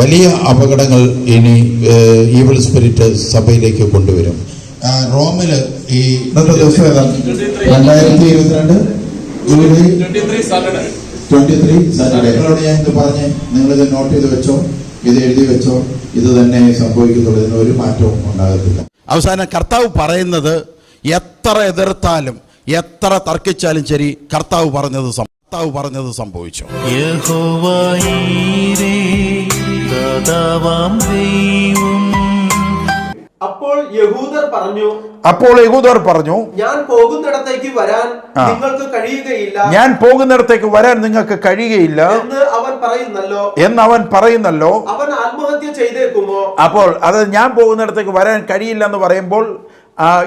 വലിയ അപകടങ്ങൾ ഇനി ഈവൽ സ്പിരിറ്റ് സഭയിലേക്ക് കൊണ്ടുവരും. റോമിൽ ഈ ഇന്നത്തെ ദിവസം ഏതാണ് രണ്ടായിരത്തി ഇരുപത്തിരണ്ട്? July twenty three Saturday. നിങ്ങളോട് ഞാൻ ഇത് പറഞ്ഞ് നിങ്ങളിത് നോട്ട് ചെയ്ത് വെച്ചോ? ഇത് എഴുതി വെച്ചോ? ഇത് തന്നെ സംഭവിക്കത്തുള്ളൂ. ഇതിന് ഒരു മാറ്റവും ഉണ്ടാകത്തില്ല. അവസാനം കർത്താവ് പറയുന്നത് എത്ര എതിർത്താലും എത്ര തർക്കിച്ചാലും ശരി കർത്താവ് പറഞ്ഞത് സം- കർത്താവ് പറഞ്ഞത് സംഭവിച്ചു. അപ്പോൾ യഹൂദർ പറഞ്ഞു അപ്പോൾ യഹൂദർ പറഞ്ഞു ഞാൻ പോകുന്നിടത്തേക്ക് വരാൻ നിങ്ങൾക്ക് കഴിയുകയില്ല ഞാൻ പോകുന്നിടത്തേക്ക് വരാൻ നിങ്ങൾക്ക് കഴിയുകയില്ല എന്ന് അവൻ പറയുന്നല്ലോ. എന്ന് അവൻ പറയുന്നല്ലോ. അവൻ ആത്മഹത്യ ചെയ്തേക്കുമോ? അപ്പോൾ അത് ഞാൻ പോകുന്നിടത്തേക്ക് വരാൻ കഴിയില്ല എന്ന് പറയുമ്പോൾ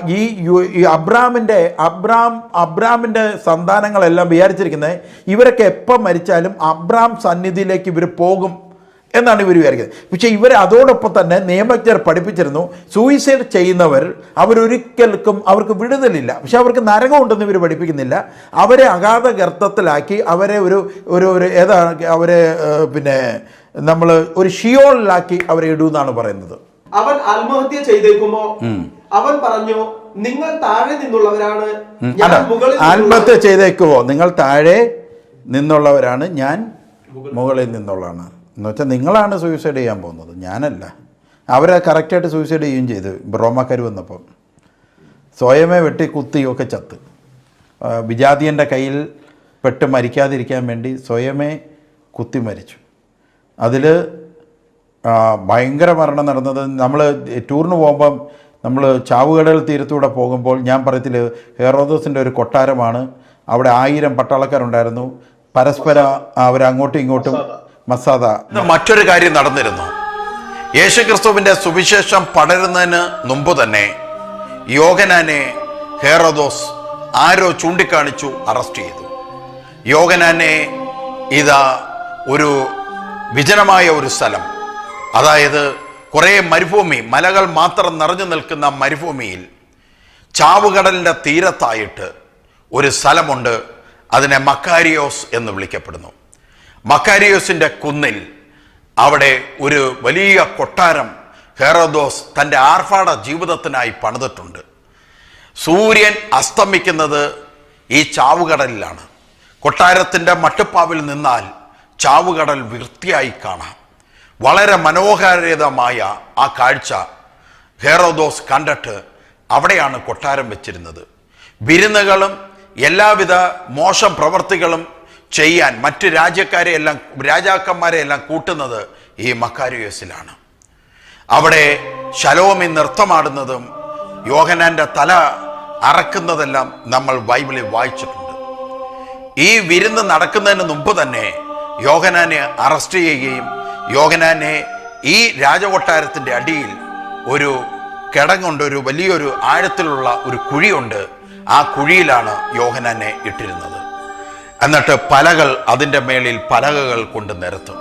ഈ യു- ഈ അബ്രാമിന്റെ അബ്രാം അബ്രാമിന്റെ സന്താനങ്ങളെല്ലാം വിചാരിച്ചിരിക്കുന്നത് ഇവരൊക്കെ എപ്പം മരിച്ചാലും അബ്രാം സന്നിധിയിലേക്ക് ഇവർ പോകും എന്നാണ് ഇവർ വിചാരിക്കുന്നത്. പക്ഷേ ഇവർ അതോടൊപ്പം തന്നെ നിയമജ്ഞർ പഠിപ്പിച്ചിരുന്നു. സൂയിസൈഡ് ചെയ്യുന്നവർ അവരൊരിക്കൽക്കും അവർക്ക് വിടുതലില്ല. പക്ഷെ അവർക്ക് നരകമുണ്ടെന്ന് ഇവർ പഠിപ്പിക്കുന്നില്ല. അവരെ അഗാധ ഗർത്തത്തിലാക്കി അവരെ ഒരു ഒരു ഒരു ഏതാണ് അവരെ പിന്നെ നമ്മൾ ഒരു ഷിയോളിലാക്കി അവരെ ഇടൂ ഇടുമെന്നാണ് പറയുന്നത്. അവൻ ആത്മഹത്യ ചെയ്തേക്കുമോ? അവൻ പറഞ്ഞു നിങ്ങൾ താഴെ നിന്നുള്ളവരാണ്. ഞാൻ മുകളിൽ ആത്മഹത്യ ചെയ്തേക്കുവോ? നിങ്ങൾ താഴെ നിന്നുള്ളവരാണ് ഞാൻ മുകളിൽ നിന്നുള്ളതാണ്. എന്ന് വെച്ചാൽ നിങ്ങളാണ് സൂയിസൈഡ് ചെയ്യാൻ പോകുന്നത് ഞാനല്ല. അവരെ കറക്റ്റായിട്ട് സൂയിസൈഡ് ചെയ്യുകയും ചെയ്തു ബ്രോമക്കർ വന്നപ്പം. സ്വയമേ വെട്ടി കുത്തിയൊക്കെ ചത്ത്. വിജാതിയന്റെ കയ്യിൽ പെട്ട് മരിക്കാതിരിക്കാൻ വേണ്ടി സ്വയമേ കുത്തി മരിച്ചു. അതിൽ ഭയങ്കര മരണം നടന്നത് നമ്മൾ ടൂറിന് പോകുമ്പം നമ്മൾ ചാവുകടൽ തീരത്തൂടെ പോകുമ്പോൾ ഞാൻ പറയത്തിൽ ഹെറോദോസിന്റെ ഒരു കൊട്ടാരമാണ്. അവിടെ ആയിരം പട്ടാളക്കാരുണ്ടായിരുന്നു. പരസ്പരം അവരങ്ങോട്ടും ഇങ്ങോട്ടും മസാദ. മറ്റൊരു കാര്യം നടന്നിരുന്നു. യേശുക്രിസ്തുവിന്റെ സുവിശേഷം പടരുന്നതിന് മുമ്പ് തന്നെ യോഗനാനെ ഹെറോദോസ് ആരോ ചൂണ്ടിക്കാണിച്ചു അറസ്റ്റ് ചെയ്തു. യോഗനാനെ ഇതാ ഒരു വിജനമായ ഒരു സ്ഥലം. അതായത് കുറേ മരുഭൂമി മലകൾ മാത്രം നിറഞ്ഞു നിൽക്കുന്ന മരുഭൂമിയിൽ ചാവുകടലിന്റെ തീരത്തായിട്ട് ഒരു സ്ഥലമുണ്ട്. അതിനെ മക്കാരിയോസ് എന്ന് വിളിക്കപ്പെടുന്നു. മക്കാരിയോസിന്റെ കുന്നിൽ അവിടെ ഒരു വലിയ കൊട്ടാരം ഹെറോദോസ് തന്റെ ആർഭാട ജീവിതത്തിനായി പണിതിട്ടുണ്ട്. സൂര്യൻ അസ്തമിക്കുന്നത് ഈ ചാവുകടലിലാണ്. കൊട്ടാരത്തിന്റെ മട്ടുപ്പാവിൽ നിന്നാൽ ചാവുകടൽ വൃത്തിയായി കാണാം. വളരെ മനോഹാരിതമായ ആ കാഴ്ച ഹെറോദോസ് കണ്ടിട്ട് അവിടെയാണ് കൊട്ടാരം വെച്ചിരുന്നത്. വിരുന്നുകളും എല്ലാവിധ മോശം പ്രവർത്തികളും ചെയ്യാൻ മറ്റു രാജ്യക്കാരെ എല്ലാം രാജാക്കന്മാരെ എല്ലാം കൂട്ടുന്നത് ഈ മക്കാരിയോസിലാണ്. അവിടെ ശലോമി നൃത്തമാടുന്നതും യോഹനാന്റെ തല അറക്കുന്നതെല്ലാം നമ്മൾ ബൈബിളിൽ വായിച്ചിട്ടുണ്ട്. ഈ വിരുന്ന് നടക്കുന്നതിന് മുമ്പ് തന്നെ യോഹനാനെ അറസ്റ്റ് ചെയ്യുകയും യോഹനാനെ ഈ രാജകൊട്ടാരത്തിന്റെ അടിയിൽ ഒരു കിടങ്ങുണ്ട് ഒരു വലിയൊരു ആഴത്തിലുള്ള ഒരു കുഴിയുണ്ട്. ആ കുഴിയിലാണ് യോഹനാനെ ഇട്ടിരുന്നത്. എന്നിട്ട് പലകൾ അതിന്റെ മേളിൽ പലകകൾ കൊണ്ട് നിരത്തും.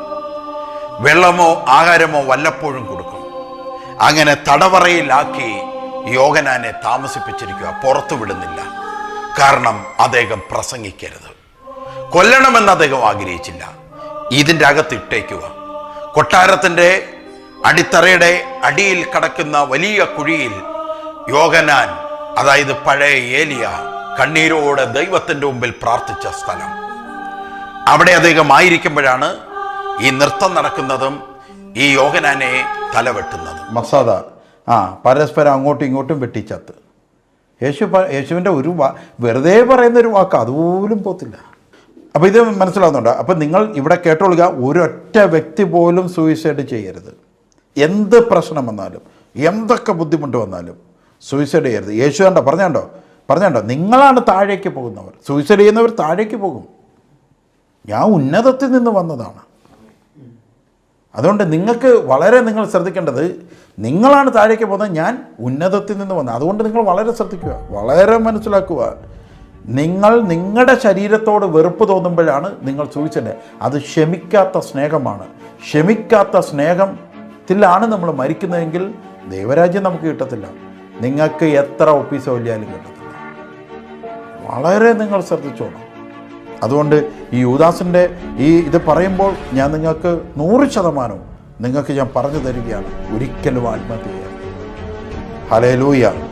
വെള്ളമോ ആഹാരമോ വല്ലപ്പോഴും കൊടുക്കും. അങ്ങനെ തടവറയിലാക്കി യോഗനാനെ താമസിപ്പിച്ചിരിക്കുക പുറത്തു വിടുന്നില്ല. കാരണം അദ്ദേഹം പ്രസംഗിക്കരുത്. കൊല്ലണമെന്ന് അദ്ദേഹം ആഗ്രഹിച്ചില്ല. ഇതിന്റെ അകത്ത് ഇട്ടേക്കുക. കൊട്ടാരത്തിന്റെ അടിത്തറയുടെ അടിയിൽ കടക്കുന്ന വലിയ കുഴിയിൽ യോഗനാൻ അതായത് പഴയ ഏലിയ കണ്ണീരോടെ ദൈവത്തിന്റെ മുമ്പിൽ പ്രാർത്ഥിച്ച സ്ഥലം. അവിടെ അദ്ദേഹം ആയിരിക്കുമ്പോഴാണ് ഈ നൃത്തം നടക്കുന്നതും ഈ യോഗനാനെ തലവെട്ടുന്നതും. മസാദ ആ പരസ്പരം അങ്ങോട്ടും ഇങ്ങോട്ടും വെട്ടിച്ചത്ത്. യേശു യേശുവിന്റെ ഒരു വെറുതെ പറയുന്ന ഒരു വാക്ക് അതുപോലും പോത്തില്ല. അപ്പോൾ ഇത് മനസ്സിലാവുന്നുണ്ട്? അപ്പോൾ നിങ്ങൾ ഇവിടെ കേട്ടോളുക ഒരൊറ്റ വ്യക്തി പോലും സൂയിസൈഡ് ചെയ്യരുത്. എന്ത് പ്രശ്നം വന്നാലും എന്തൊക്കെ ബുദ്ധിമുട്ട് വന്നാലും സൂയിസൈഡ് ചെയ്യരുത്. യേശു കണ്ടോ? പറഞ്ഞോ പറഞ്ഞോ നിങ്ങളാണ് താഴേക്ക് പോകുന്നവർ. സൂയിസൈഡ് ചെയ്യുന്നവർ താഴേക്ക് പോകും. ഞാൻ ഉന്നതത്തിൽ നിന്ന് വന്നതാണ്. അതുകൊണ്ട് നിങ്ങൾക്ക് വളരെ നിങ്ങൾ ശ്രദ്ധിക്കേണ്ടത് നിങ്ങളാണ് താഴേക്ക് പോകുന്നത് ഞാൻ ഉന്നതത്തിൽ നിന്ന് വന്നത്. അതുകൊണ്ട് നിങ്ങൾ വളരെ ശ്രദ്ധിക്കുക വളരെ മനസ്സിലാക്കുക. നിങ്ങൾ നിങ്ങളുടെ ശരീരത്തോട് വെറുപ്പ് തോന്നുമ്പോഴാണ് നിങ്ങൾ ചോദിച്ചത്. അത് ക്ഷമിക്കാത്ത സ്നേഹമാണ്. ക്ഷമിക്കാത്ത സ്നേഹത്തിലാണ് നമ്മൾ മരിക്കുന്നതെങ്കിൽ ദൈവരാജ്യം നമുക്ക് കിട്ടത്തില്ല. നിങ്ങൾക്ക് എത്ര ഓഫീസ് വലിയാലും കിട്ടത്തില്ല. വളരെ നിങ്ങൾ ശ്രദ്ധിച്ചോണം. അതുകൊണ്ട് ഈ യൂദാസിന്റെ ഈ ഇത് പറയുമ്പോൾ ഞാൻ നിങ്ങൾക്ക് നൂറ് ശതമാനവും നിങ്ങൾക്ക് ഞാൻ പറഞ്ഞു തരികയാണ്. ഒരിക്കലും ആത്മഹത്യ ഹലേ ഹലേലൂയ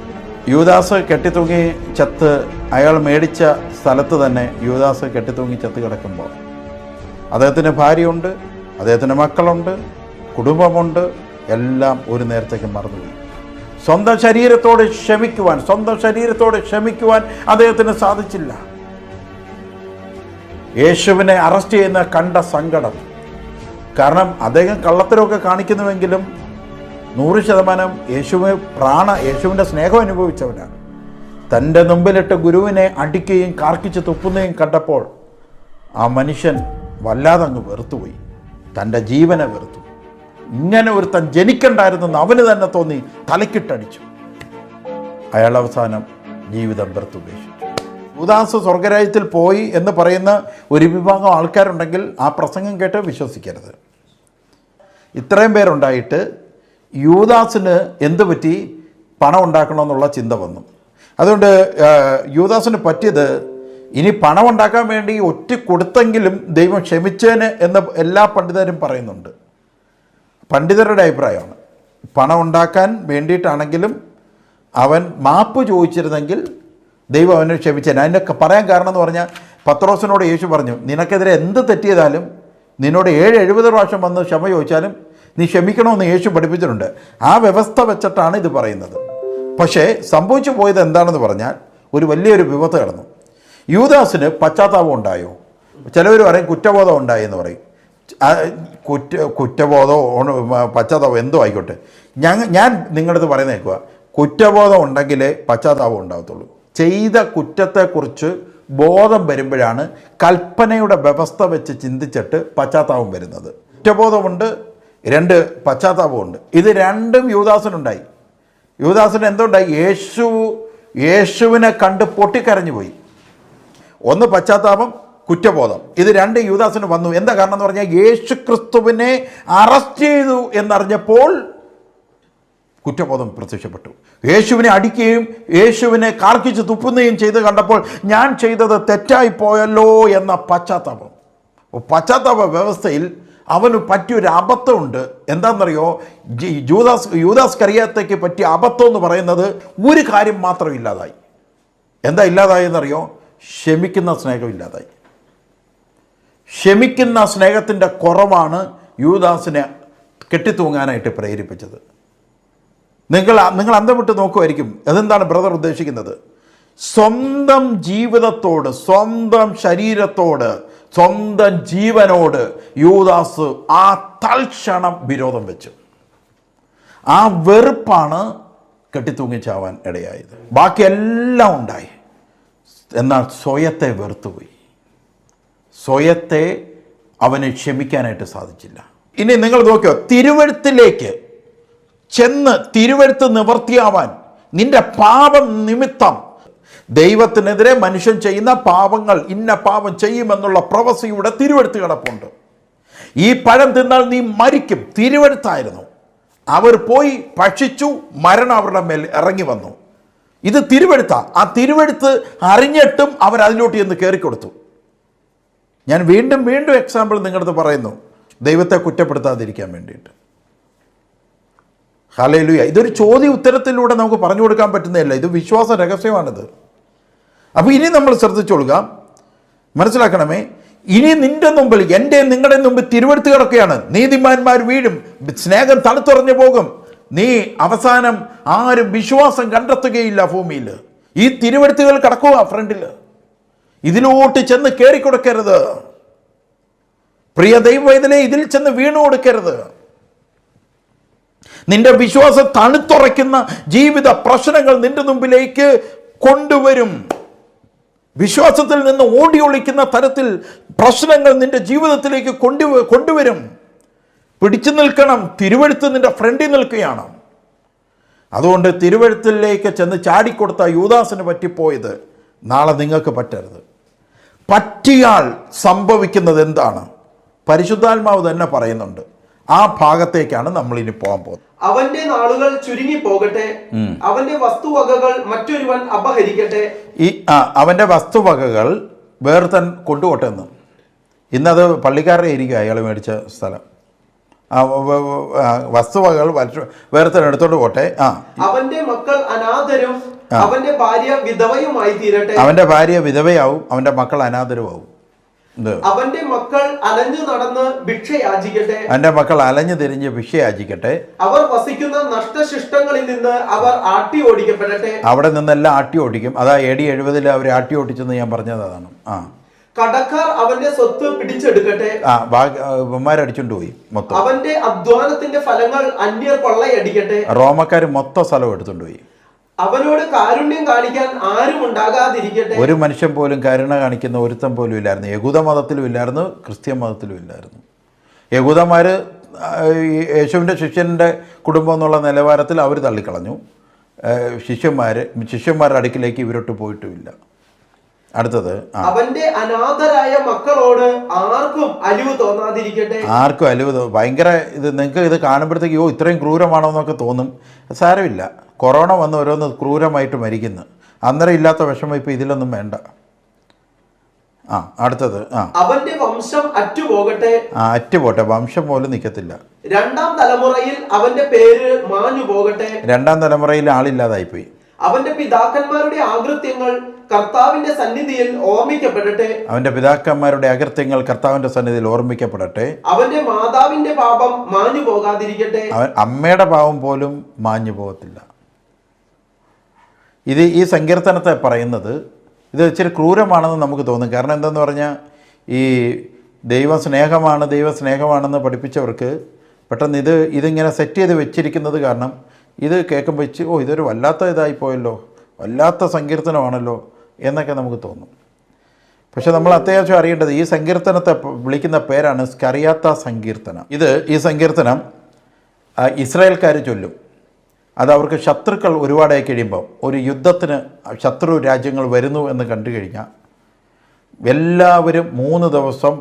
യൂദാസ് കെട്ടിത്തൂങ്ങി ചത്ത് അയാൾ മേടിച്ച സ്ഥലത്ത് തന്നെ യുവദാസ് കെട്ടിത്തൂങ്ങി ചത്ത് കിടക്കുമ്പോൾ അദ്ദേഹത്തിന്റെ ഭാര്യയുണ്ട് അദ്ദേഹത്തിന്റെ മക്കളുണ്ട് കുടുംബമുണ്ട് എല്ലാം ഒരു നേരത്തേക്ക് മറന്നുപോയി. സ്വന്തം ശരീരത്തോട് ക്ഷമിക്കുവാൻ സ്വന്തം ശരീരത്തോട് ക്ഷമിക്കുവാൻ അദ്ദേഹത്തിന് സാധിച്ചില്ല. യേശുവിനെ അറസ്റ്റ് ചെയ്യുന്ന കണ്ട സങ്കടം. കാരണം അദ്ദേഹം കള്ളത്തരമൊക്കെ കാണിക്കുന്നുവെങ്കിലും നൂറ് ശതമാനം യേശുവ് പ്രാണ യേശുവിന്റെ സ്നേഹം അനുഭവിച്ചവനാണ്. തന്റെ മുമ്പിലിട്ട് ഗുരുവിനെ അടിക്കുകയും കാർക്കിച്ച് തുപ്പുന്നതും കണ്ടപ്പോൾ ആ മനുഷ്യൻ വല്ലാതെ അങ്ങ് വെറുത്തുപോയി. തന്റെ ജീവനെ വെറുത്തു. ഇങ്ങനെ തൻ ജനിക്കണ്ടായിരുന്നെന്ന് അവന് തന്നെ തോന്നി തലക്കിട്ടടിച്ചു. അയാൾ അവസാനം ജീവിതം വെറുത്തുപേക്ഷിച്ചു. ഉദാസ് സ്വർഗരാജ്യത്തിൽ പോയി എന്ന് പറയുന്ന ഒരു വിഭാഗം ആൾക്കാരുണ്ടെങ്കിൽ ആ പ്രസംഗം കേട്ട് വിശ്വസിക്കരുത്. ഇത്രയും പേരുണ്ടായിട്ട് യൂദാസിന് എന്ത് പറ്റി? പണം ഉണ്ടാക്കണമെന്നുള്ള ചിന്ത വന്നു. അതുകൊണ്ട് യൂദാസിന് പറ്റിയത് ഇനി പണം ഉണ്ടാക്കാൻ വേണ്ടി ഒറ്റ കൊടുത്തെങ്കിലും ദൈവം ക്ഷമിച്ചേന് എന്ന് എല്ലാ പണ്ഡിതരും പറയുന്നുണ്ട്. പണ്ഡിതരുടെ അഭിപ്രായമാണ്. പണം ഉണ്ടാക്കാൻ വേണ്ടിയിട്ടാണെങ്കിലും അവൻ മാപ്പ് ചോദിച്ചിരുന്നെങ്കിൽ ദൈവം അവനെ ക്ഷമിച്ചേനെ. അതിന്റെ പറയാൻ കാരണം എന്ന് പറഞ്ഞാൽ പത്രോസിനോട് യേശു പറഞ്ഞു നിനക്കെതിരെ എന്ത് തെറ്റിയതാലും നിന്നോട് ഏഴ് എഴുപത് പ്രാവശ്യം വന്ന് ക്ഷമ ചോദിച്ചാലും നീ ക്ഷമിക്കണമെന്ന് യേശു പഠിപ്പിച്ചിട്ടുണ്ട്. ആ വ്യവസ്ഥ വെച്ചിട്ടാണ് ഇത് പറയുന്നത്. പക്ഷേ സംഭവിച്ചു പോയത് എന്താണെന്ന് പറഞ്ഞാൽ ഒരു വലിയൊരു വിപത്ത് കിടന്നു. യൂദാസിന് പശ്ചാത്താപം ഉണ്ടായോ? ചിലവർ പറയും കുറ്റബോധം ഉണ്ടായി എന്ന് പറയും. കുറ്റ കുറ്റബോധമോ പശ്ചാത്താപം എന്തോ ആയിക്കോട്ടെ. ഞങ്ങൾ ഞാൻ നിങ്ങളടുത്ത് പറയുന്ന കേൾക്കുക. കുറ്റബോധം ഉണ്ടെങ്കിലേ പശ്ചാത്താപം ഉണ്ടാകത്തുള്ളൂ ചെയ്ത കുറ്റത്തെക്കുറിച്ച് ബോധം വരുമ്പോഴാണ് കൽപ്പനയുടെ വ്യവസ്ഥ വെച്ച് ചിന്തിച്ചിട്ട് പശ്ചാത്താപം വരുന്നത്. കുറ്റബോധമുണ്ട് രണ്ട് പശ്ചാത്താപമുണ്ട് ഇത് രണ്ടും യുവദാസനുണ്ടായി യുവദാസന് എന്തുണ്ടായി? യേശു യേശുവിനെ കണ്ട് പൊട്ടിക്കരഞ്ഞു പോയി. ഒന്ന് പശ്ചാത്താപം കുറ്റബോധം. ഇത് രണ്ട് യുവദാസന് വന്നു. എന്താ കാരണം എന്ന് പറഞ്ഞാൽ യേശു ക്രിസ്തുവിനെ അറസ്റ്റ് ചെയ്തു എന്നറിഞ്ഞപ്പോൾ കുറ്റബോധം പ്രത്യക്ഷപ്പെട്ടു. യേശുവിനെ അടിക്കുകയും യേശുവിനെ കാർക്കിച്ച് തുപ്പുകയും ചെയ്ത് കണ്ടപ്പോൾ ഞാൻ ചെയ്തത് തെറ്റായി പോയല്ലോ എന്ന പശ്ചാത്താപം. പശ്ചാത്താപ വ്യവസ്ഥയിൽ അവന് പറ്റിയൊരു അബദ്ധമുണ്ട്. എന്താണെന്നറിയോ? ജൂദാസ് യൂദാസ് കറിയാത്തേക്ക് പറ്റിയ അബദ്ധം എന്ന് പറയുന്നത് ഒരു കാര്യം മാത്രം ഇല്ലാതായി. എന്താ ഇല്ലാതായെന്നറിയോ? ക്ഷമിക്കുന്ന സ്നേഹം ഇല്ലാതായി. ക്ഷമിക്കുന്ന സ്നേഹത്തിന്റെ കുറവാണ് യൂദാസിനെ കെട്ടിത്തൂങ്ങാനായിട്ട് പ്രേരിപ്പിച്ചത്. നിങ്ങൾ നിങ്ങൾ അന്തം വിട്ട് നോക്കുമായിരിക്കും അതെന്താണ് ബ്രദർ ഉദ്ദേശിക്കുന്നത്? സ്വന്തം ജീവിതത്തോട് സ്വന്തം ശരീരത്തോട് സ്വന്തം ജീവനോട് യൂദാസ് ആ തൽക്ഷണം വിരോധം വെച്ചു. ആ വെറുപ്പാണ് കെട്ടിത്തൂങ്ങിച്ചാവാൻ ഇടയായത്. ബാക്കിയെല്ലാം ഉണ്ടായി. എന്നാൽ സ്വയത്തെ വെറുത്തുപോയി. സ്വയത്തെ അവന് ക്ഷമിക്കാനായിട്ട് സാധിച്ചില്ല. ഇനി നിങ്ങൾ നോക്കിയോ തിരുവഴുത്തിലേക്ക് ചെന്ന് തിരുവഴുത്ത് നിവർത്തിയാവാൻ നിന്റെ പാപം നിമിത്തം ദൈവത്തിനെതിരെ മനുഷ്യൻ ചെയ്യുന്ന പാപങ്ങൾ ഇന്ന പാപം ചെയ്യുമെന്നുള്ള പ്രവസിയുടെ തിരുവെടുത്ത് കിടപ്പുണ്ട്. ഈ പഴം തിന്നാൽ നീ മരിക്കും. തിരുവെടുത്തായിരുന്നു അവർ പോയി ഭക്ഷിച്ചു മരണം അവരുടെ മേൽ ഇറങ്ങി വന്നു. ഇത് തിരുവെടുത്ത ആ തിരുവെടുത്ത് അറിഞ്ഞിട്ടും അവർ അതിലോട്ട് ചെന്ന് കയറിക്കൊടുത്തു. ഞാൻ വീണ്ടും വീണ്ടും എക്സാമ്പിൾ നിങ്ങളടുത്ത് പറയുന്നു. ദൈവത്തെ കുറ്റപ്പെടുത്താതിരിക്കാൻ വേണ്ടിയിട്ട്. ഹലേലുയ ഇതൊരു ചോദ്യ ഉത്തരത്തിലൂടെ നമുക്ക് പറഞ്ഞു കൊടുക്കാൻ പറ്റുന്നതല്ല. ഇത് വിശ്വാസ രഹസ്യമാണിത്. അപ്പോൾ ഇനി നമ്മൾ ശ്രദ്ധിച്ചോളുക മനസ്സിലാക്കണമേ? ഇനി നിന്റെ മുമ്പിൽ എന്റെ നിങ്ങളുടെ മുമ്പിൽ തിരുവെടുത്ത് കിടക്കുകയാണ്. നീതിമാന്മാർ വീഴും. സ്നേഹം തണുത്തുറഞ്ഞു പോകും. നീ അവസാനം ആരും വിശ്വാസം കണ്ടെത്തുകയില്ല ഭൂമിയിൽ. ഈ തിരുവെടുത്തുകൾ കിടക്കുക ഫ്രണ്ടിൽ. ഇതിലോട്ട് ചെന്ന് കയറിക്കൊടുക്കരുത് പ്രിയ ദൈവവേദനെ ഇതിൽ ചെന്ന് വീണു കൊടുക്കരുത്. നിന്റെ വിശ്വാസം തണുത്തുറയ്ക്കുന്ന ജീവിത പ്രശ്നങ്ങൾ നിന്റെ മുമ്പിലേക്ക് കൊണ്ടുവരും. വിശ്വാസത്തിൽ നിന്ന് ഓടിയൊളിക്കുന്ന തരത്തിൽ പ്രശ്നങ്ങൾ നിന്റെ ജീവിതത്തിലേക്ക് കൊണ്ടു കൊണ്ടുവരും. പിടിച്ചു നിൽക്കണം. തിരുവഴുത്ത് നിന്റെ ഫ്രണ്ടിൽ നിൽക്കുകയാണ്. അതുകൊണ്ട് തിരുവഴുത്തിലേക്ക് ചെന്ന് ചാടിക്കൊടുത്ത യൂദാസിന് പറ്റിപ്പോയത് നാളെ നിങ്ങൾക്ക് പറ്റരുത്. പറ്റിയാൽ സംഭവിക്കുന്നത് എന്താണ്? പരിശുദ്ധാത്മാവ് തന്നെ പറയുന്നുണ്ട്. ആ ഭാഗത്തേക്കാണ് നമ്മൾ ഇനി പോകാൻ പോകുന്നത്. അവന്റെ നാളുകൾ ചുരുങ്ങി പോകട്ടെ. അവന്റെ വസ്തുവകകൾ മറ്റൊരുവൻ അപഹരിക്കട്ടെ. ഈ ആ അവന്റെ വസ്തുവകകൾ വേർത്തൻ കൊണ്ടുപോട്ടെ എന്ന്. ഇന്നത് പള്ളിക്കാരുടെ ഇരിക്കുക അയാൾ മേടിച്ച സ്ഥലം. വസ്തുവകകൾ വേറെ എടുത്തോണ്ട് പോട്ടെ. ആ. അവന്റെ മക്കൾ അനാഥരും അവന്റെ ഭാര്യ വിധവയുമായി തീരട്ടെ. അവന്റെ ഭാര്യ വിധവയാവും അവന്റെ മക്കൾ അനാഥരുമാവും. അവന്റെ മക്കൾ അലഞ്ഞു നടന്ന് ഭിക്ഷയാചിക്കട്ടെ. അവന്റെ മക്കൾ അലഞ്ഞു തിരിഞ്ഞ് ഭിക്ഷയാചിക്കട്ടെ. അവർ വസിക്കുന്ന നഷ്ടശിഷ്ടങ്ങളിൽ നിന്ന് അവർ ആട്ടി ഓടിക്കപ്പെടട്ടെ. അവിടെ നിന്നെല്ലാം ആട്ടി ഓടിക്കും. അതാ എ ഡി എഴുപതിൽ അവർ ആട്ടി ഓടിച്ചെന്ന് ഞാൻ പറഞ്ഞത് അതാണ്. ആ. കടക്കാർ അവന്റെ സ്വത്ത് പിടിച്ചെടുക്കട്ടെ. ആ ബൊമ്മാരടിച്ചുകൊണ്ട് പോയി മൊത്തം. അവന്റെ അധ്വാനത്തിന്റെ ഫലങ്ങൾ അന്യർ കൊള്ളയടിക്കട്ടെ. റോമക്കാർ മൊത്തം സ്ഥലം എടുത്തോണ്ട് പോയി. അവനോട് കാരുണ്യം കാണിക്കാൻ ആരും ഉണ്ടാകാതിരിക്കട്ടെ. ഒരു മനുഷ്യൻ പോലും കരുണ കാണിക്കുന്ന ഒരുത്തം പോലും ഇല്ലായിരുന്നു. യഹൂദ മതത്തിലും ഇല്ലായിരുന്നു ക്രിസ്ത്യൻ മതത്തിലും ഇല്ലായിരുന്നു. യഹൂദന്മാർ യേശുവിന്റെ ശിഷ്യന്റെ കുടുംബം എന്നുള്ള നിലവാരത്തിൽ അവർ തള്ളിക്കളഞ്ഞു. ശിഷ്യന്മാർ ശിഷ്യന്മാരുടെ അടുക്കിലേക്ക് ഇവരൊട്ട് പോയിട്ടുമില്ല. അടുത്തത് അവന്റെ അനാഥരായ മക്കളോട് ആർക്കും അലിവ് തോന്നാതിരിക്കട്ടെ. ആർക്കും അലിവ് ഭയങ്കര ഇത് നിങ്ങൾക്ക് ഇത് കാണുമ്പോഴത്തേക്ക് ഓ ഇത്രയും ക്രൂരമാണോ എന്നൊക്കെ തോന്നും. സാരമില്ല. കൊറോണ വന്ന് ഓരോന്ന് ക്രൂരമായിട്ട് മരിക്കുന്നു. അന്നേരം ഇല്ലാത്ത വിഷമം ഇപ്പം ഇതിലൊന്നും വേണ്ട. ആ അടുത്തത് ആ. അവന്റെ വംശം അറ്റുപോകട്ടെ. ആ അറ്റുപോട്ടെ വംശം പോലും നിൽക്കത്തില്ല രണ്ടാം തലമുറയിൽ അവന്റെ പേര് മാഞ്ഞു പോകട്ടെ രണ്ടാം തലമുറയിൽ ആളില്ലാതായിപ്പോയി. അവന്റെ പിതാക്കന്മാരുടെ ആകൃത്യങ്ങൾ കർത്താവിന്റെ സന്നിധിയിൽ ഓർമ്മിക്കപ്പെടട്ടെ. അവന്റെ പിതാക്കന്മാരുടെ അകൃത്യങ്ങൾ കർത്താവിന്റെ സന്നിധിയിൽ ഓർമ്മിക്കപ്പെടട്ടെ. അവന്റെ മാതാവിന്റെ പാപം മാഞ്ഞു പോകാതിരിക്കട്ടെ അവൻ അമ്മയുടെ പാപം പോലും മാഞ്ഞു പോകത്തില്ല ഇത് ഈ സങ്കീർത്തനത്തെ പറയുന്നത് ഇത് ഇച്ചിരി ക്രൂരമാണെന്ന് നമുക്ക് തോന്നും. കാരണം എന്താണെന്ന് പറഞ്ഞാൽ ഈ ദൈവസ്നേഹമാണ് സ്നേഹമാണ് ദൈവ സ്നേഹമാണെന്ന് പഠിപ്പിച്ചവർക്ക് പെട്ടെന്ന് ഇത് ഇതിങ്ങനെ സെറ്റ് ചെയ്ത് വെച്ചിരിക്കുന്നത് കാരണം ഇത് കേൾക്കുമ്പോൾ വെച്ച് ഓ ഇതൊരു വല്ലാത്ത ഇതായിപ്പോയല്ലോ വല്ലാത്ത സങ്കീർത്തനമാണല്ലോ എന്നൊക്കെ നമുക്ക് തോന്നും. പക്ഷേ നമ്മൾ അത്യാവശ്യം അറിയേണ്ടത് ഈ സങ്കീർത്തനത്തെ വിളിക്കുന്ന പേരാണ് സ്കറിയാത്ത സങ്കീർത്തനം. ഇത് ഈ സങ്കീർത്തനം ഇസ്രായേൽക്കാർ ചൊല്ലും. അത് അവർക്ക് ശത്രുക്കൾ ഒരുപാടായി കഴിയുമ്പോൾ ഒരു യുദ്ധത്തിന് ശത്രു രാജ്യങ്ങൾ വരുന്നു എന്ന് കണ്ടു കഴിഞ്ഞാൽ എല്ലാവരും മൂന്ന് ദിവസം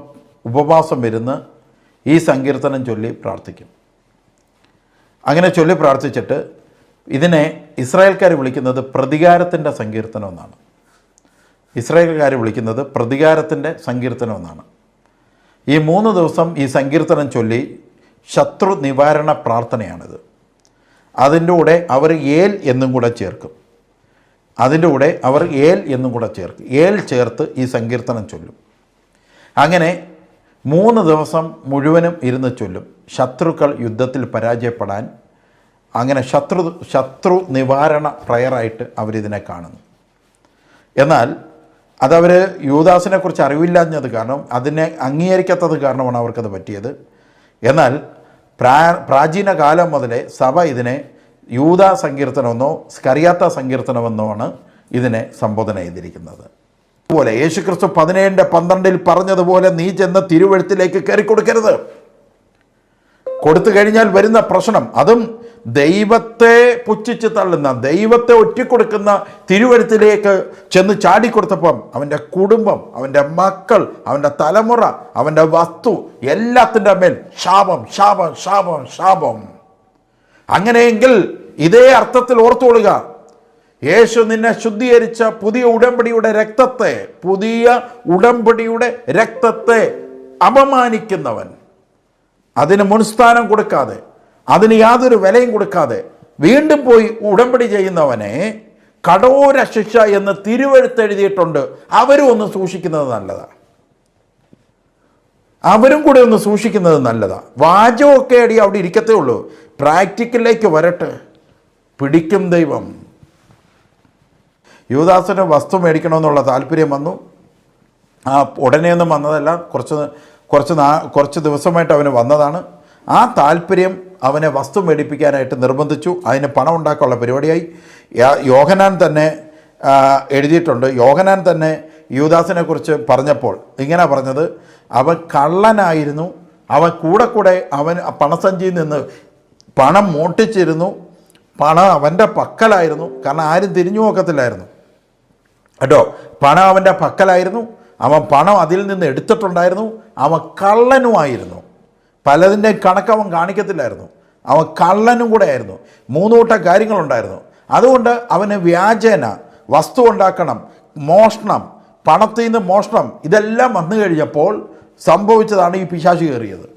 ഉപവാസം വരുന്ന് ഈ സങ്കീർത്തനം ചൊല്ലി പ്രാർത്ഥിക്കും. അങ്ങനെ ചൊല്ലി പ്രാർത്ഥിച്ചിട്ട് ഇതിനെ ഇസ്രായേൽക്കാർ വിളിക്കുന്നത് പ്രതികാരത്തിന്റെ സങ്കീർത്തനം എന്നാണ്. ഇസ്രായേൽക്കാർ വിളിക്കുന്നത് പ്രതികാരത്തിന്റെ സങ്കീർത്തനം എന്നാണ്. ഈ മൂന്ന് ദിവസം ഈ സങ്കീർത്തനം ചൊല്ലി ശത്രു നിവാരണ പ്രാർത്ഥനയാണിത്. അതിന്റെ കൂടെ അവർ ഏൽ എന്നും കൂടെ ചേർക്കും. അതിന്റെ കൂടെ അവർ ഏൽ എന്നും കൂടെ ചേർക്കും. ഏൽ ചേർത്ത് ഈ സങ്കീർത്തനം ചൊല്ലും. അങ്ങനെ മൂന്ന് ദിവസം മുഴുവനും ഇരുന്ന് ചൊല്ലും. ശത്രുക്കൾ യുദ്ധത്തിൽ പരാജയപ്പെടാൻ അങ്ങനെ ശത്രു ശത്രു നിവാരണ പ്രയറായിട്ട് അവരിതിനെ കാണുന്നു. എന്നാൽ അതവർ യൂദാസിനെക്കുറിച്ച് അറിവില്ലാഞ്ഞത് കാരണം അതിനെ അംഗീകരിക്കാത്തത് കാരണമാണ് അവർക്കത് പറ്റിയത്. എന്നാൽ പ്രാ പ്രാചീന കാലം മുതലേ സഭ ഇതിനെ യൂത സങ്കീർത്തനമെന്നോ സ്കറിയാത്ത സങ്കീർത്തനമെന്നോ ആണ് ഇതിനെ സംബോധന ചെയ്തിരിക്കുന്നത്. അതുപോലെ യേശുക്രിസ്തു പതിനേഴിന്റെ പന്ത്രണ്ടിൽ പറഞ്ഞതുപോലെ നീ ചെന്ന് തിരുവഴുത്തിലേക്ക് കയറി കൊടുക്കരുത് കൊടുത്തു കഴിഞ്ഞാൽ വരുന്ന പ്രശ്നം അതും ദൈവത്തെ പുച്ഛിച്ച് തള്ളുന്ന ദൈവത്തെ ഒറ്റിക്കൊടുക്കുന്ന തിരുവഴുത്തിലേക്ക് ചെന്ന് ചാടിക്കൊടുത്തപ്പം അവന്റെ കുടുംബം അവന്റെ മക്കൾ അവന്റെ തലമുറ അവന്റെ വസ്തു എല്ലാത്തിന്റെ മേൽ ശാപം ശാപം ശാപം ശാപം. അങ്ങനെയെങ്കിൽ ഇതേ അർത്ഥത്തിൽ ഓർത്തുകൊള്ളുക. യേശു നിന്നെ ശുദ്ധീകരിച്ച പുതിയ ഉടമ്പടിയുടെ രക്തത്തെ പുതിയ ഉടമ്പടിയുടെ രക്തത്തെ അപമാനിക്കുന്നവൻ. അതിന് മുൻസ്ഥാനം കൊടുക്കാതെ അതിന് യാതൊരു വിലയും കൊടുക്കാതെ വീണ്ടും പോയി ഉടമ്പടി ചെയ്യുന്നവനെ കടോര ശിക്ഷ എന്ന് തിരുവഴുത്തെഴുതിയിട്ടുണ്ട്. അവരും ഒന്ന് സൂക്ഷിക്കുന്നത് നല്ലതാണ് അവരും കൂടെ ഒന്ന് സൂക്ഷിക്കുന്നത് നല്ലതാണ് വാചമൊക്കെ അടി അവിടെ ഇരിക്കത്തേ ഉള്ളൂ. പ്രാക്ടിക്കലിലേക്ക് വരട്ടെ. പിടിക്കും ദൈവം. യുവദാസന് വസ്തു മേടിക്കണമെന്നുള്ള താല്പര്യം വന്നു. ആ ഉടനെയൊന്നും വന്നതല്ല. കുറച്ച് കുറച്ച് നാ കുറച്ച് ദിവസമായിട്ട് അവന് വന്നതാണ്. ആ താല്പര്യം അവനെ വസ്തു മേടിപ്പിക്കാനായിട്ട് നിർബന്ധിച്ചു. അതിന് പണം ഉണ്ടാക്കാനുള്ള പരിപാടിയായി. യോഹനാൻ തന്നെ എഴുതിയിട്ടുണ്ട്. യോഹനാൻ തന്നെ യുവദാസിനെക്കുറിച്ച് പറഞ്ഞപ്പോൾ ഇങ്ങനെ പറഞ്ഞത് അവൻ കള്ളനായിരുന്നു. അവൻ കൂടെ കൂടെ അവൻ പണസഞ്ചിയിൽ നിന്ന് പണം മോട്ടിച്ചിരുന്നു പണം അവന്റെ പക്കലായിരുന്നു. കാരണം ആരും തിരിഞ്ഞു നോക്കത്തില്ലായിരുന്നു. കേട്ടോ പണം അവന്റെ പക്കലായിരുന്നു. അവൻ പണം അതിൽ നിന്ന് എടുത്തിട്ടുണ്ടായിരുന്നു. അവൻ കള്ളനുമായിരുന്നു. പലതിന്റെ കണക്ക് അവൻ കാണിക്കത്തില്ലായിരുന്നു. അവൻ കള്ളനും കൂടെ ആയിരുന്നു മൂന്ന് കൂട്ടം കാര്യങ്ങളുണ്ടായിരുന്നു. അതുകൊണ്ട് അവന് വ്യാജേന വസ്തു ഉണ്ടാക്കണം മോഷണം പണത്തിൽ നിന്ന് മോഷണം ഇതെല്ലാം വന്നു കഴിഞ്ഞപ്പോൾ സംഭവിച്ചതാണ് ഈ പിശാച് കയറിയത്.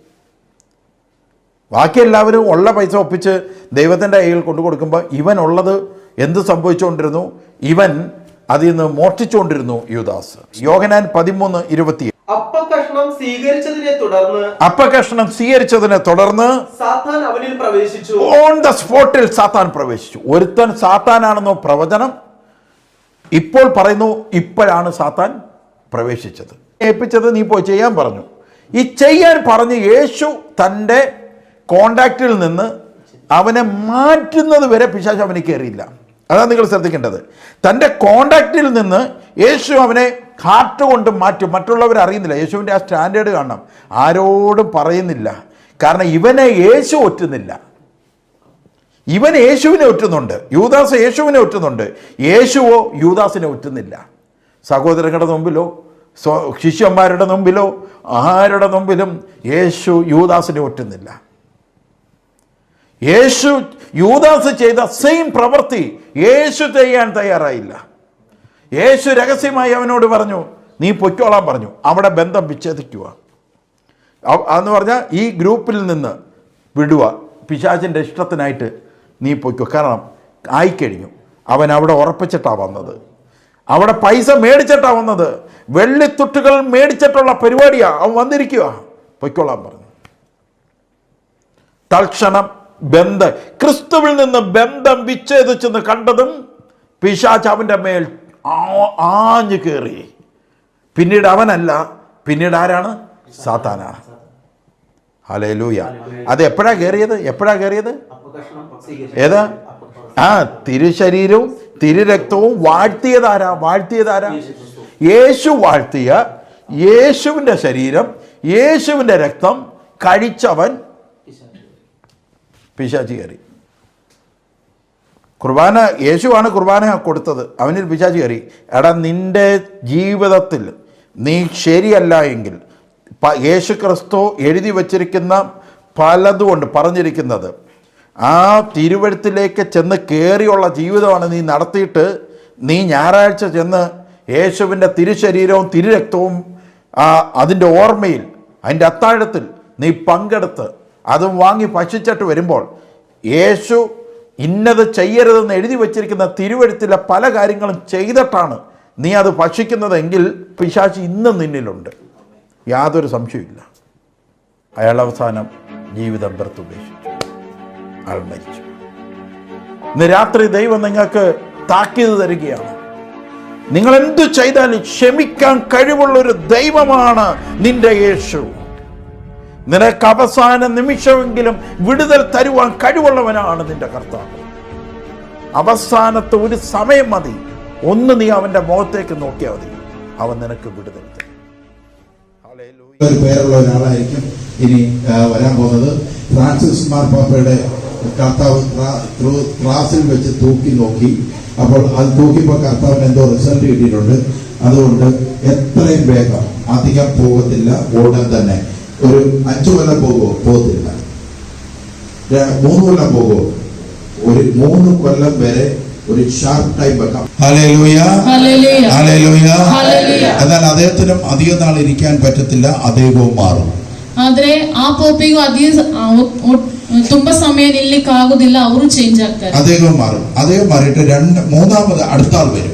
ബാക്കി എല്ലാവരും ഉള്ള പൈസ ഒപ്പിച്ച് ദൈവത്തിന്റെ കയ്യിൽ കൊണ്ടു കൊടുക്കുമ്പോൾ ഇവൻ ഉള്ളത് എന്ത് സംഭവിച്ചുകൊണ്ടിരുന്നു? ഇവൻ അതിൽ നിന്ന് മോഷ്ടിച്ചുകൊണ്ടിരുന്നു യുദാസ്. യോഹനാൻ പതിമൂന്ന് ഇരുപത്തി അപ്പക്കഷ്ണം സ്വീകരിച്ചതിനെ തുടർന്ന് അപ്പകഷ്ണം സ്വീകരിച്ചതിനെ തുടർന്ന് സാത്താൻ അവനിൽ പ്രവേശിച്ചു. ഓൺ ദ സ്പോട്ടിൽ സാത്താൻ പ്രവേശിച്ചു. ഒരുത്തൻ സാത്താനാണെന്നോ പ്രവചനം ഇപ്പോൾ പറയുന്നു ഇപ്പോഴാണ് സാത്താൻ പ്രവേശിച്ചത്. ഏൽപ്പിച്ചത് നീ പോയി ചെയ്യാൻ പറഞ്ഞു. ഈ ചെയ്യാൻ പറഞ്ഞ് യേശു തന്റെ കോണ്ടാക്റ്റിൽ നിന്ന് അവനെ മാറ്റുന്നത് വരെ പിശാച് അവന് കയറിയില്ല. അതാണ് നിങ്ങൾ ശ്രദ്ധിക്കേണ്ടത്. തന്റെ കോണ്ടാക്റ്റിൽ നിന്ന് യേശു അവനെ ഹാർട്ട് കൊണ്ട് മാറ്റും. മറ്റുള്ളവർ അറിയുന്നില്ല. യേശുവിന്റെ ആ സ്റ്റാൻഡേർഡ് കാണണം. ആരോടും പറയുന്നില്ല. കാരണം ഇവനെ യേശു ഒറ്റുന്നില്ല. ഇവൻ യേശുവിനെ ഒറ്റുന്നുണ്ട്. യൂദാസ് യേശുവിനെ ഒറ്റുന്നുണ്ട്. യേശുവോ യൂദാസിനെ ഒറ്റുന്നില്ല. സഹോദരങ്ങളുടെ മുമ്പിലോ ശിഷ്യന്മാരുടെ മുമ്പിലോ ആരുടെ മുമ്പിലും യേശു യൂദാസിനെ ഒറ്റുന്നില്ല. യേശു യൂദാസ് ചെയ്ത സെയിം പ്രവൃത്തി യേശു ചെയ്യാൻ തയ്യാറായില്ല. യേശു രഹസ്യമായി അവനോട് പറഞ്ഞു നീ പൊയ്ക്കോളാൻ പറഞ്ഞു. അവിടെ ബന്ധം വിച്ഛേദിക്കുക. അതെന്ന് പറഞ്ഞാൽ ഈ ഗ്രൂപ്പിൽ നിന്ന് വിടുക. പിശാചിന്റെ ഇഷ്ടത്തിനായിട്ട് നീ പൊയ്ക്കോ. കാരണം ആയിക്കഴിഞ്ഞു. അവൻ അവിടെ ഉറപ്പിച്ചിട്ടാണ് വന്നത്. അവിടെ പൈസ മേടിച്ചിട്ടാണ് വന്നത്. വെള്ളിത്തുട്ടുകൾ മേടിച്ചിട്ടുള്ള പരിപാടിയാണ് അവൻ വന്നിരിക്കുക. പൊയ്ക്കോളാൻ പറഞ്ഞു. തൽക്ഷണം ബന്ധ ക്രിസ്തുവിൽ നിന്ന് ബന്ധം വിച്ഛേദിച്ചെന്ന് കണ്ടതും പിശാച്ച് അവന്റെ മേൽ ആഞ്ഞു കയറി പിന്നീട് അവനല്ല പിന്നീട് ആരാണ്? സാത്താനാണ്. ഹലേ ലൂയ അത് എപ്പോഴാ കയറിയത് എപ്പോഴാ കയറിയത് ഏതാ? ആ തിരുശരീരവും തിരുരക്തവും വാഴ്ത്തിയതാരാ? വാഴ്ത്തിയതാരാ? യേശു വാഴ്ത്തിയ യേശുവിന്റെ ശരീരം യേശുവിന്റെ രക്തം കഴിച്ചവൻ പിശാചി കയറി കുർബാന യേശുവാണ് കുർബാന കൊടുത്തത്. അവനിൽ പിശാചി കയറി. എടാ നിന്റെ ജീവിതത്തിൽ നീ ശരിയല്ല എങ്കിൽ യേശു ക്രിസ്തു എഴുതി വച്ചിരിക്കുന്ന പലതുകൊണ്ട് പറഞ്ഞിരിക്കുന്നത് ആ തിരുവഴുത്തിലേക്ക് ചെന്ന് കയറിയുള്ള ജീവിതമാണ് നീ നടത്തിയിട്ട് നീ ഞായറാഴ്ച ചെന്ന് യേശുവിന്റെ തിരുശരീരവും തിരുരക്തവും അതിന്റെ ഓർമ്മയിൽ അതിന്റെ അത്താഴത്തിൽ നീ പങ്കെടുത്ത് അതും വാങ്ങി ഭക്ഷിച്ചിട്ട് വരുമ്പോൾ യേശു ഇന്നത് ചെയ്യരുതെന്ന് എഴുതി വച്ചിരിക്കുന്ന തിരുവഴുത്തിലെ പല കാര്യങ്ങളും ചെയ്തിട്ടാണ് നീ അത് ഭക്ഷിക്കുന്നതെങ്കിൽ പിശാചി ഇന്നും നിന്നിലുണ്ട്. യാതൊരു സംശയമില്ല അയാൾ അവസാനം ജീവിതം വെറുത്തുപേക്ഷിച്ചു അയാൾ മരിച്ചു. ഇന്ന് രാത്രി ദൈവം നിങ്ങൾക്ക് താക്കീത് തരികയാണ്. നിങ്ങൾ എന്തു ചെയ്താലും ക്ഷമിക്കാൻ കഴിവുള്ള ഒരു ദൈവമാണ് നിന്റെ യേശു. നിനക്ക് അവസാന നിമിഷമെങ്കിലും വിടുതൽ തരുവാൻ കഴിവുള്ളവനാണ് നിന്റെ കർത്താവ്. അവസാനത്തെ ഒരു സമയം മതി. ഒന്ന് നീ അവന്റെ മുഖത്തേക്ക് നോക്കിയാൽ മതി. അവൻ നിനക്ക് വിടുതൽ. ഒരു പേരുള്ള ഒരാളായിരിക്കും ഇനി വരാൻ പോകുന്നത്. ഫ്രാൻസിസ് മാർപ്പാപ്പയുടെ കർത്താവ് ക്ലാസിൽ വെച്ച് തൂക്കി നോക്കി. അപ്പോൾ അത് തൂക്കിയപ്പോൾ കർത്താവിന് എന്തോ റിസൾട്ട് കിട്ടിയിട്ടുണ്ട്. അതുകൊണ്ട് എത്രയും വേഗം അധികം പോകത്തില്ല ഉടൻ തന്നെ. ഒരു അഞ്ചു കൊല്ലം പോകുമോ പോകത്തില്ല ര- മൂന്ന് കൊല്ലം പോകുമോ ഒരു മൂന്ന് കൊല്ലം വരെ ഒരു ഷാർപ്പ് ടൈം വെക്കാം ഹല്ലേലൂയ ഹല്ലേലൂയ. Hallelujah hallelujah. എന്നാൽ അദ്ദേഹത്തിനും അധിക നാൾ ഇരിക്കാൻ പറ്റത്തില്ല അദ്ദേഹവും മാറും ಆದ್ರೆ ಆ ಪೋಪಿಗೂ ಅದೇ ಆ, ಒ- ಒ- ತುಂಬಾ ಸಮಯ ನಿಲ್ಲಿಕ್ಕೆ ಆಗುದಿಲ್ಲ ಅವರು ಚೇಂಜ್ ಆಗ್ತಾರೆ അദ്ദേഹവും മാറും അദ്ദേഹം മാറിയിട്ട് രണ്ട് മൂന്നാമത് അടുത്ത ആൾ വരും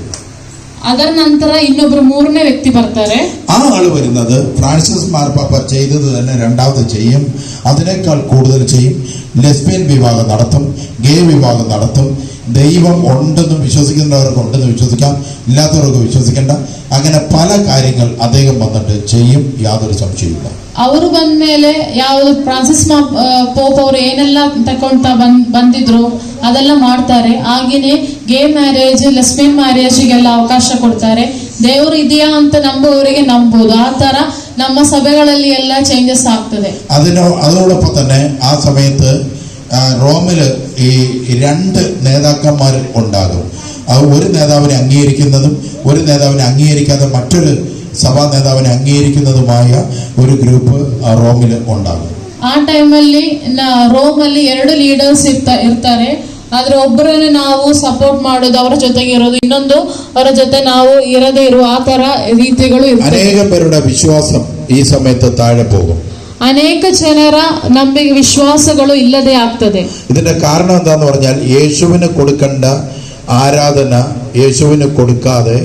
ಅದರ ನಂತರ ಇನ್ನೊಬ್ರು ಮೂರನೇ ವ್ಯಕ್ತಿ ಬರ್ತಾರೆ ആ ആള് വരുന്നത് ഫ്രാൻസിസ് മാർപ്പാപ്പ ചെയ്തത് തന്നെ രണ്ടാമത് ചെയ്യും അതിനേക്കാൾ കൂടുതൽ ചെയ്യും ലെസ്ബിയൻ വിവാഹം നടത്തും ഗേ വിവാഹം നടത്തും ദൈവം ഉണ്ടെന്ന് വിശ്വസിക്കുന്നവർക്ക് ഉണ്ടെന്ന് വിശ്വസിക്കാം ഇല്ലാത്തവർക്ക് വിശ്വസിക്കേണ്ട അങ്ങനെ പല കാര്യങ്ങൾ അദ്ദേഹം വന്നിട്ട് ചെയ്യും യാതൊരു സംശയമില്ല ಅವರು ಬಂದ್ಮೇಲೆ ಯಾವ್ದು ಫ್ರಾನ್ಸಿಸ್ ಮಾ ಆ, ಪೋಪ್ ಅವರು ಏನೆಲ್ಲ ತಕೊಂತ ಬಂದ್ ಬಂದಿದ್ರು ಅದೆಲ್ಲ ಮಾಡ್ತಾರೆ ಹಾಗೇನೆ ಗೇ ಮ್ಯಾರೇಜ್ ಲೆಸ್ಬಿಯನ್ ಮ್ಯಾರೇಜ್ಗೆಲ್ಲ ಅವಕಾಶ ಕೊಡ್ತಾರೆ ದೇವರು ಇದೆಯಾ ಅಂತ ನಂಬುವವರಿಗೆ ನಂಬೋದು ಆ ತರ ನಮ್ಮ ಸಭೆಗಳಲ್ಲಿ ಎಲ್ಲ ಚೇಂಜಸ್ ಆಗ್ತದೆ അതിനോ അതോടൊപ്പം തന്നെ ആ സമയത്ത് ആ, റോമില് ഈ രണ്ട് നേതാക്കന്മാർ ഉണ്ടാകും അത് ഒരു നേതാവിനെ അംഗീകരിക്കുന്നതും ഒരു നേതാവിനെ അംഗീകരിക്കാതെ മറ്റൊരു സഭാ നേതാവിനെ അംഗീകരിക്കുന്നതുമായ ഒരു ഗ്രൂപ്പ് ആ, റോമിൽ ഉണ്ടാകും ಆ ಟೈಮಲ್ಲಿ ರೋಮ್ ಅಲ್ಲಿ ಎರಡು ಲೀಡರ್ಸ್ ಇರ್ತ ಇರ್ತಾರೆ ಆದ್ರೆ ಒಬ್ಬರನ್ನು ನಾವು ಸಪೋರ್ಟ್ ಮಾಡೋದು ಅವರ ಜೊತೆಗೆ ಇರೋದು ಇನ್ನೊಂದು ಅವರ ಜೊತೆ ನಾವು ಇರದೇ ಇರುವ ಆ ತರ ರೀತಿಗಳು ಇರ್ತವೆ അനേകം പേരുടെ വിശ്വാസം ഈ സമയത്ത് താഴെ പോകും ಅನೇಕ ಜನರ ನಂಬಿಕೆ ವಿಶ್ವಾಸಗಳು ಇಲ್ಲದೆ ಆಗ್ತದೆ ഇതിന്റെ കാരണം എന്താന്ന് പറഞ്ഞാൽ യേശുവിന് കൊടുക്കേണ്ട ആരാധന യേശുവിന് കൊടുക്കാതെ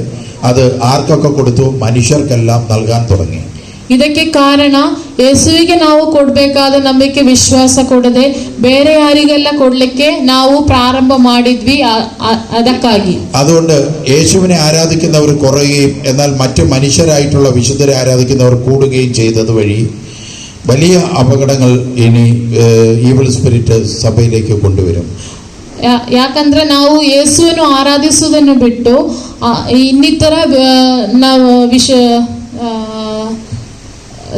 അത് ആർക്കൊക്കെ കൊടുത്തു മനുഷ്യർക്കെല്ലാം നൽകാൻ തുടങ്ങി ಇದಕ್ಕೆ ಕಾರಣ ಯೇಸುವಿಗೆ ನಾವು ಕೊಡ್ಬೇಕಾದ ನಂಬಿಕೆ ವಿಶ್ವಾಸ ಕೊಡದೆ ಬೇರೆ ಯಾರಿಗೆಲ್ಲ ಕೊಡ್ಲಿಕ್ಕೆ ನಾವು ಪ್ರಾರಂಭ ಮಾಡಿದ್ವಿ ಆ- ಆ- ಅದಕ್ಕಾಗಿ അതുകൊണ്ട് യേശുവിനെ ആരാധിക്കുന്നവർ കുറയുകയും എന്നാൽ മറ്റ് മനുഷ്യരായിട്ടുള്ള വിശുദ്ധരെ ആരാധിക്കുന്നവർ കൂടുകയും ചെയ്തത് വഴി വലിയ അപകടങ്ങൾ ഇനി ഈവിൾ സ്പിരിറ്റ് സഭയിലേക്ക് കൊണ്ടുവരും ಯಾ- ಯಾಕಂದ್ರೆ ನಾವು ಯೇಸುವನ್ನು ಆರಾಧಿಸುವುದನ್ನು ಬಿಟ್ಟು ಆ, ಇನ್ನಿತರ ಆ, ನಾವು ವಿಶ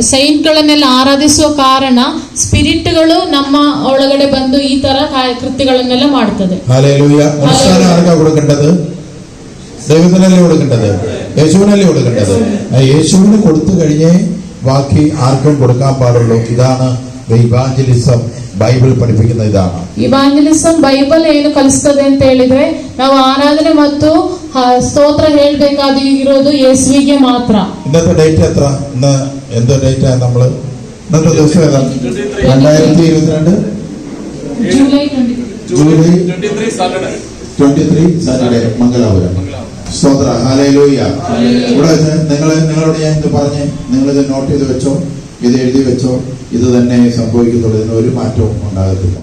ಸೈನ್ಗಳನ್ನೆಲ್ಲ ಆರಾಧಿಸುವ ಕಾರಣ ಸ್ಪಿರಿಟ್ಗಳು ನಮ್ಮ ಒಳಗಡೆ ಬಂದು ಈ ತರ ಕಾರ್ಯ- ಕೃತ್ಯಗಳನ್ನೆಲ್ಲ ಮಾಡ್ತದೆ ഹാലേലൂയ അനുഷ്ഠാനം ആർക്കാ കൊടുക്കേണ്ടത് ദൈവത്തിനല്ലേ കൊടുക്കേണ്ടത് യേശുവിനല്ലേ കൊടുക്കേണ്ടത് ആ യേശുവിന് കൊടുത്തു കഴിഞ്ഞേ ബാക്കി ആർക്കും കൊടുക്കാൻ പാടുള്ളൂ ഇതാണ് ഇവാഞ്ചലിസം ബൈബിൾ പഠിപ്പിക്കുന്ന ഇതാണ് ಇವಾಂಜಲಿಸಂ ಬೈಬಲ್ ಏನು ಕಲಿಸ್ತದೆ ಅಂತ ಹೇಳಿದ್ರೆ ನಾವು ಆರಾಧನೆ ಮತ್ತು ಆ, ಸ್ತೋತ್ರ ಹೇಳ್ಬೇಕಾಗಿರೋದು ಯೇಸುವಿಗೆ ಮಾತ್ರ ഇന്നത്തെ ഡേറ്റ് എത്ര ഇന്ന് എന്തോ ഡേറ്റ് നമ്മള് ഇന്നത്തെ ദിവസം ഏതാ രണ്ടായിരത്തി ഇരുപത്തിരണ്ട് July twenty July twenty three Saturday Mangalapuram സ്തോത്ര ഹാലയിലൂയ ഇവിടെ വെച്ച് നിങ്ങൾ നിങ്ങളോട് ഞാൻ ഇത് പറഞ്ഞ് നിങ്ങൾ ഇത് നോട്ട് ചെയ്ത് വെച്ചോ ഇത് എഴുതി വെച്ചോ ഇത് തന്നെ സംഭവിക്കത്തുള്ളൂ ഇതിന് ഒരു മാറ്റവും ഉണ്ടാകത്തില്ല.